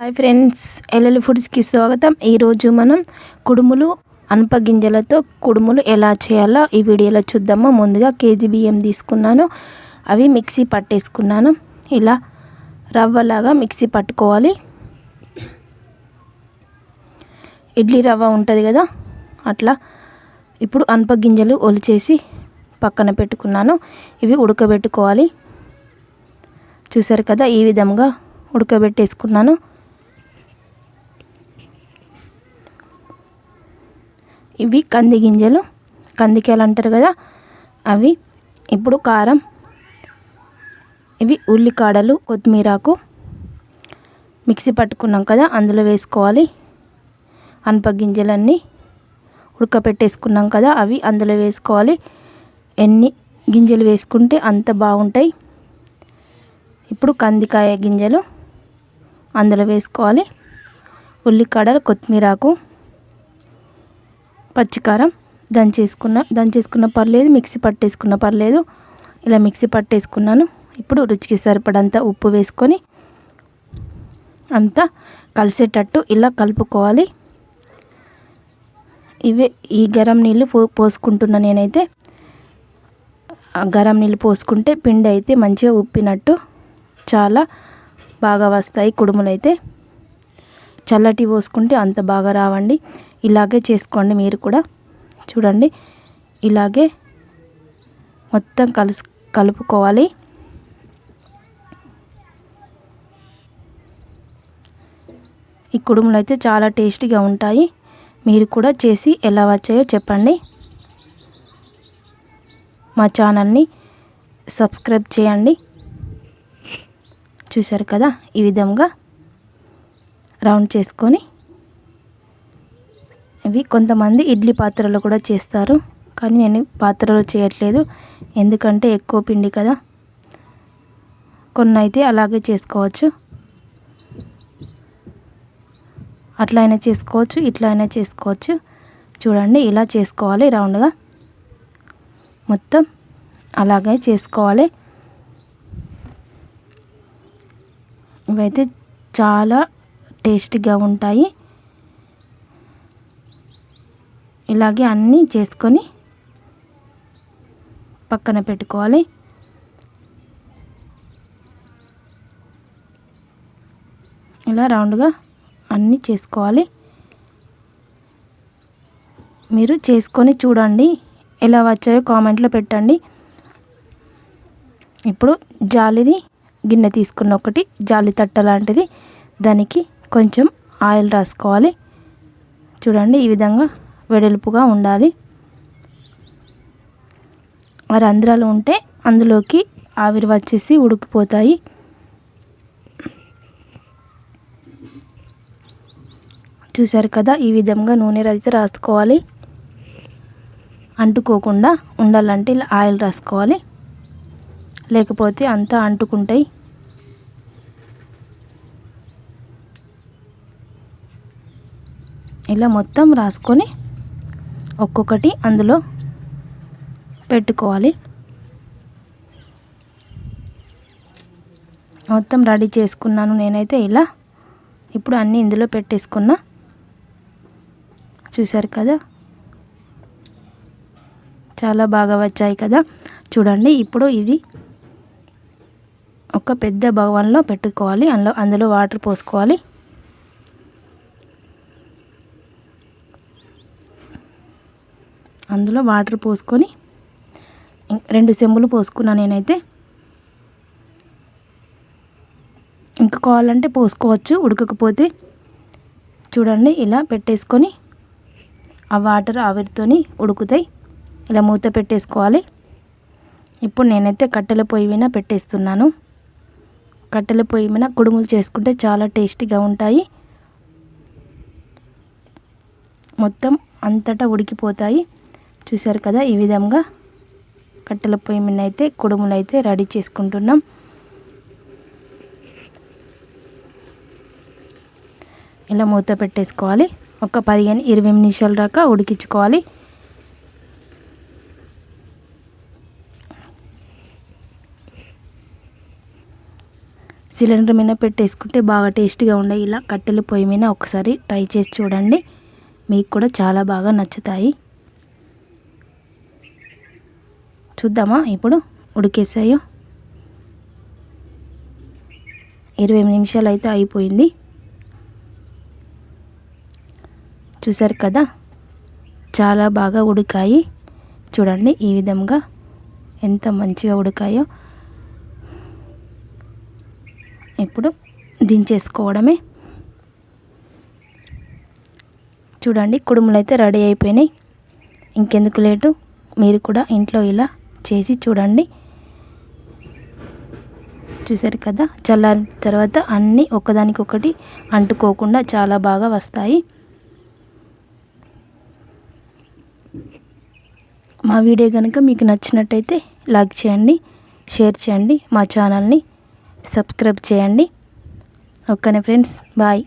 Hi friends LL ఫుడ్స్కి స్వాగతం. ఈరోజు మనం కుడుములు అనప గింజలతో కుడుములు ఎలా చేయాలో ఈ వీడియోలో చూద్దాము. ముందుగా కేజీ బియ్యం తీసుకున్నాను. అవి మిక్సీ పట్టేసుకున్నాను. ఇలా రవ్వలాగా మిక్సీ పట్టుకోవాలి. ఇడ్లీ రవ్వ ఉంటుంది కదా అట్లా ఇప్పుడు అనప గింజలు ఒలిచేసి పక్కన పెట్టుకున్నాను. ఇవి ఉడకబెట్టుకోవాలి. చూసారు కదా ఈ విధంగా ఉడకబెట్టేసుకున్నాను. ఇవి కంది గింజలు. కందికాయలు అంటారు కదా అవి. ఇప్పుడు కారం. ఇవి ఉల్లికాడలు కొత్తిమీరాకు. మిక్సీ పట్టుకున్నాం కదా అందులో వేసుకోవాలి. అనప గింజలన్నీ ఉడకపెట్టేసుకున్నాం కదా అవి అందులో వేసుకోవాలి. ఎన్ని గింజలు వేసుకుంటే అంత బాగుంటాయి. ఇప్పుడు కందికాయ గింజలు అందులో వేసుకోవాలి. ఉల్లికాడలు కొత్తిమీరాకు. పచ్చికారం దంచేసుకున్న దంచేసుకున్న పర్లేదు మిక్సీ పట్టేసుకున్న పర్లేదు. ఇలా మిక్సీ పట్టేసుకున్నాను. ఇప్పుడు రుచికి సరిపడంత ఉప్పు వేసుకొని అంతా కలిసేటట్టు ఇలా కలుపుకోవాలి. ఇవే ఈ గరం నీళ్ళు పో పోసుకుంటున్నా నేనైతే. గరం నీళ్ళు పోసుకుంటే పిండి అయితే మంచిగా ఉప్పినట్టు చాలా బాగా వస్తాయి కుడుములు అయితే చల్లటి పోసుకుంటే అంత బాగా రావండి. ఇలాగే చేసుకోండి మీరు కూడా చూడండి. ఇలాగే మొత్తం కలుసు కలుపుకోవాలి. ఈ కుడుములు అయితే చాలా టేస్టీగా ఉంటాయి. మీరు కూడా చేసి ఎలా వచ్చాయో చెప్పండి. మా ఛానల్ని సబ్స్క్రైబ్ చేయండి. చూశారు కదా? ఈ విధంగా రౌండ్ చేసుకొని ఇవి కొంతమంది ఇడ్లీ పాత్రలో కూడా చేస్తారు. కానీ నేను పాత్రలో చేయట్లేదు. ఎందుకంటే ఎక్కువ పిండి కదా. కొన్ని అయితే అలాగే చేసుకోవచ్చు. అట్లా అయినా చేసుకోవచ్చు ఇట్లా అయినా చేసుకోవచ్చు. చూడండి ఇలా చేసుకోవాలి రౌండ్గా. మొత్తం అలాగే చేసుకోవాలి. ఇవైతే చాలా టేస్టీగా ఉంటాయి. ఇలాగే అన్నీ చేసుకొని పక్కన పెట్టుకోవాలి. ఇలా రౌండ్గా అన్నీ చేసుకోవాలి. మీరు చేసుకొని చూడండి ఎలా వచ్చాయో కామెంట్లో పెట్టండి. ఇప్పుడు జాలిది గిన్నె తీసుకున్న ఒకటి జాలి తట్ట లాంటిది దానికి కొంచెం ఆయిల్ రాసుకోవాలి. చూడండి ఈ విధంగా వెడల్పుగా ఉండాలి. ఆ రంధ్రాలు ఉంటే అందులోకి ఆవిరి వచ్చేసి ఉడికిపోతాయి. చూశారు కదా ఈ విధంగా నూనె అయితే రాసుకోవాలి. అంటుకోకుండా ఉండాలంటే ఇలా ఆయిల్ రాసుకోవాలి. లేకపోతే అంతా అంటుకుంటాయి. ఇలా మొత్తం రాసుకొని ఒక్కొక్కటి అందులో పెట్టుకోవాలి. మొత్తం రెడీ చేసుకున్నాను నేనైతే ఇలా. ఇప్పుడు అన్నీ ఇందులో పెట్టేసుకున్నా. చూశారు కదా? చాలా బాగా వచ్చాయి కదా? చూడండి ఇప్పుడు ఇది ఒక పెద్ద భగవాన్లో పెట్టుకోవాలి. అందులో అందులో వాటర్ పోసుకోవాలి. అందులో వాటర్ పోసుకొని రెండు సెంబులు పోసుకున్నాను నేనైతే. ఇంకా కావాలంటే పోసుకోవచ్చు ఉడకకపోతే చూడండి ఇలా పెట్టేసుకొని ఆ వాటర్ ఆవిరితోని ఉడుకుతాయి. ఇలా మూత పెట్టేసుకోవాలి. ఇప్పుడు నేనైతే కట్టెల పొయ్యి మీద పెట్టేస్తున్నాను. కట్టెల పొయ్యి మీద కుడుములు చేసుకుంటే చాలా టేస్టీగా ఉంటాయి. మొత్తం అంతటా ఉడికిపోతాయి. చూసారు కదా ఈ విధంగా కట్టెల పొయ్యి మీద అయితే కుడుములు అయితే రెడీ చేసుకుంటున్నాం. ఇలా మూత పెట్టేసుకోవాలి. ఒక పదిహేను ఇరవై నిమిషాల దాకా ఉడికించుకోవాలి. సిలిండర్ మీద పెట్టేసుకుంటే బాగా టేస్ట్గా ఉండే ఇలా కట్టెల పొయ్యి మీద ఒకసారి ట్రై చేసి చూడండి. మీకు కూడా చాలా బాగా నచ్చుతాయి. చూద్దామా? ఇప్పుడు ఉడికేసాయో? ఇరవై నిమిషాలు అయితే అయిపోయింది. చూసారు కదా? చాలా బాగా ఉడికాయి. చూడండి ఈ విధంగా ఎంత మంచిగా ఉడికాయో. ఇప్పుడు దించేసుకోవడమే. చూడండి కుడుములు అయితే రెడీ అయిపోయినాయి. ఇంకెందుకు లేటు? మీరు కూడా ఇంట్లో ఇలా చేసి చూడండి. చూసారు కదా? చల్లారిన తర్వాత అన్నీ ఒకదానికొకటి అంటుకోకుండా చాలా బాగా వస్తాయి. మా వీడియో కనుక మీకు నచ్చినట్టయితే లైక్ చేయండి షేర్ చేయండి మా ఛానల్ని సబ్స్క్రైబ్ చేయండి. ఓకేనే ఫ్రెండ్స్? బాయ్.